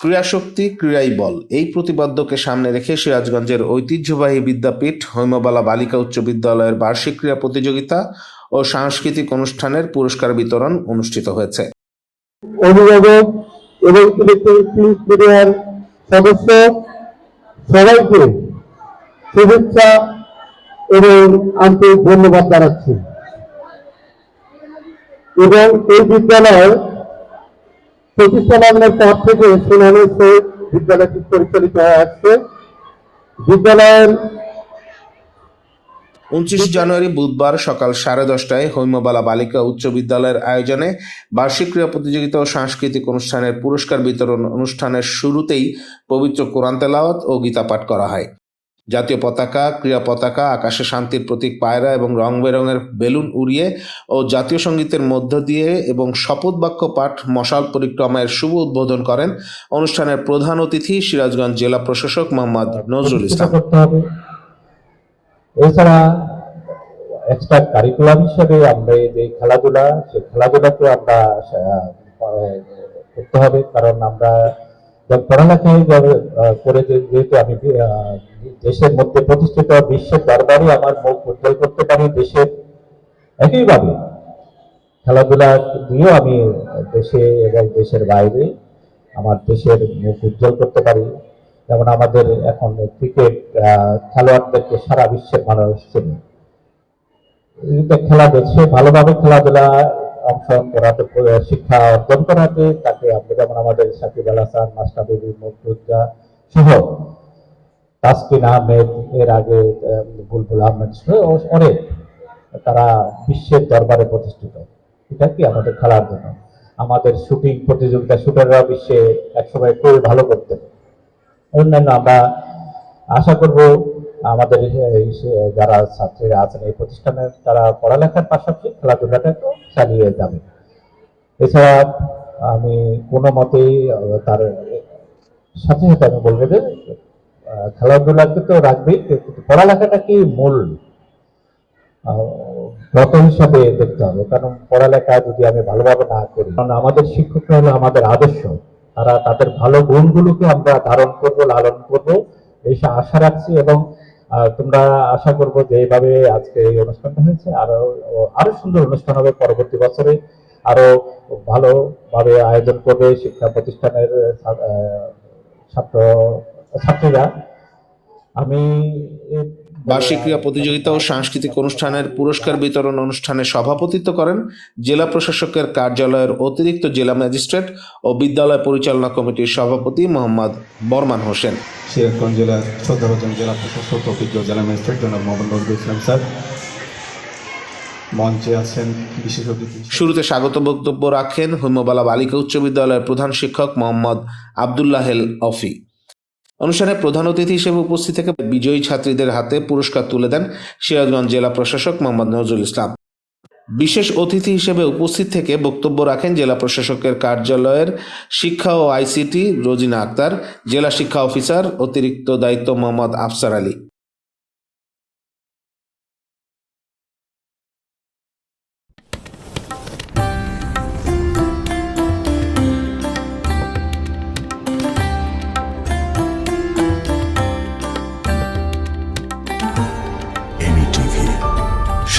ক্রীড়াশক্তি, ক্রীড়াই বল। এই প্রতিপাদ্যকে সামনে রেখে সিরাজগঞ্জের ঐতিহ্যবাহী বিদ্যাপীঠ, হৈমবালা বালিকা উচ্চ বিদ্যালয়ের বার্ষিক ক্রীড়া প্রতিযোগিতা ও সাংস্কৃতিক অনুষ্ঠানের পুরস্কার বিতরণ অনুষ্ঠিত হয়েছে। অভিভাবক এবং সদস্য সবাইকে শুভেচ্ছা এবং আন্তরিক ধন্যবাদ জানাচ্ছি। এবং এই বিদ্যালয় প্রতিষ্ঠালগ্নের পর থেকে সহিত বিদ্যালয়টি পরিচালিত হয়ে আসছে। বিদ্যালয়ের উনত্রিশ জানুয়ারি বুধবার সকাল সাড়ে দশটায় হৈমবালা বালিকা উচ্চ বিদ্যালয়ের আয়োজনে বার্ষিক ক্রীড়া প্রতিযোগিতা ও সাংস্কৃতিক অনুষ্ঠানের পুরস্কার বিতরণ অনুষ্ঠানের শুরুতেই পবিত্র কোরআন তেলাওয়াত ও গীতা পাঠ করা হয়। জাতীয় পতাকা, ক্রীড়া পতাকা, আকাশে শান্তির প্রতীক, পায়রা এবং রং বেরঙের বেলুন উড়িয়ে ও জাতীয় সঙ্গীতের মধ্য দিয়ে এবং শপথ বাক্য পাঠ মশাল পরিক্রমার শুভ উদ্বোধন করেন অনুষ্ঠানের প্রধান অতিথি সিরাজগঞ্জ জেলা প্রশাসক মোহাম্মদ নজরুল ইসলাম। এছাড়া এক্সট্রা কারিকুলাম হিসেবে আমরা যে খেলাধুলা সেই খেলাধুলাকে আমরা করতে হবে। কারণ আমরা পড়ালেখায় করে যেহেতু আমি দেশের মধ্যে প্রতিষ্ঠিত বিশ্বের দরবারে আমার মুখ উজ্জ্বল করতে পারি দেশের একইভাবে খেলাধুলা দিয়েও আমি দেশে এবং দেশের বাইরে আমার দেশের মুখ উজ্জ্বল করতে পারি। যেমন আমাদের এখন ক্রিকেট খেলোয়াড়দেরকে সারা বিশ্বের মানুষ চেনে। খেলা দেখছে ভালোভাবে খেলাধুলা অংশগ্রহণ করাতে শিক্ষা অর্জন করাতে তাকে আমরা যেমন আমাদের সাকিব আল হাসান মাস্টাবিবি মুর্তুজা সহ তাসকিন আহমেদ, এর আগে বুলবুল আহমেদ অনেক তারা বিশ্বের দরবারে প্রতিষ্ঠিত। এটা কি আমাদের খেলার জন্য? আমাদের শুটিং প্রতিযোগিতা, শুটাররা বিশ্বে একসময় খুবই ভালো করতেন। অন্যান্য আমরা আশা করব আমাদের যারা ছাত্রীরা আছেন এই প্রতিষ্ঠানে তারা পড়ালেখার পাশাপাশি খেলাধুলাটাকেও চালিয়ে যাবে। এছাড়া আমি কোনো মতেই তার সাথে সাথে আমি বলব যে খেলাধুলাকে তো রাখবেই কিন্তু পড়ালেখাটা কি মূল? ব্রত হিসাবে দেখতে হবে, কারণ পড়ালেখা যদি আমি ভালোভাবে না করি, কারণ আমাদের শিক্ষকরা হলো আমাদের আদর্শ। তারা তাদের ভালো গুণগুলোকে আমরা ধারণ করব, লালন করব এই আশা রাখছি এবং তোমরা আশা করব যে এইভাবে আজকে এই অনুষ্ঠানটা হয়েছে। আরও আরও সুন্দর অনুষ্ঠান হবে পরবর্তী বছরে। আরও ভালোভাবে আয়োজন করবে শিক্ষা প্রতিষ্ঠানের ছাত্র ছাত্রীরা আমি বার্ষিক ক্রীড়া প্রতিযোগিতা ও সাংস্কৃতিক অনুষ্ঠানের পুরস্কার বিতরণ অনুষ্ঠানে সভাপতিত্ব করেন জেলা প্রশাসকের কার্যালয়ের অতিরিক্ত জেলা ম্যাজিস্ট্রেট ও বিদ্যালয় পরিচালনা কমিটির সভাপতি মোহাম্মদ বর্মান হোসেন। সিরাজগঞ্জ জেলার শ্রদ্ধাভাজন জেলা প্রশাসক অভিজ্ঞ জেলা ম্যাজিস্ট্রেট জনাব মোহাম্মদ নজরুল ইসলাম স্যার। মঞ্চে আছেন বিশেষ অতিথি শুরুতে স্বাগত বক্তব্য রাখেন হৈমবালা বালিকা উচ্চ বিদ্যালয়ের প্রধান শিক্ষক মোহাম্মদ আবদুল্লাহেল অফি। অনুষ্ঠানে প্রধান অতিথি হিসেবে উপস্থিত থেকে বিজয়ী ছাত্রীদের হাতে পুরস্কার তুলে দেন সিরাজগঞ্জ জেলা প্রশাসক মোহাম্মদ নজরুল ইসলাম। বিশেষ অতিথি হিসেবে উপস্থিত থেকে বক্তব্য রাখেন জেলা প্রশাসকের কার্যালয়ের শিক্ষা ও আইসিটি রোজিনা আক্তার, জেলা শিক্ষা অফিসার অতিরিক্ত দায়িত্ব মোহাম্মদ আফসার আলী।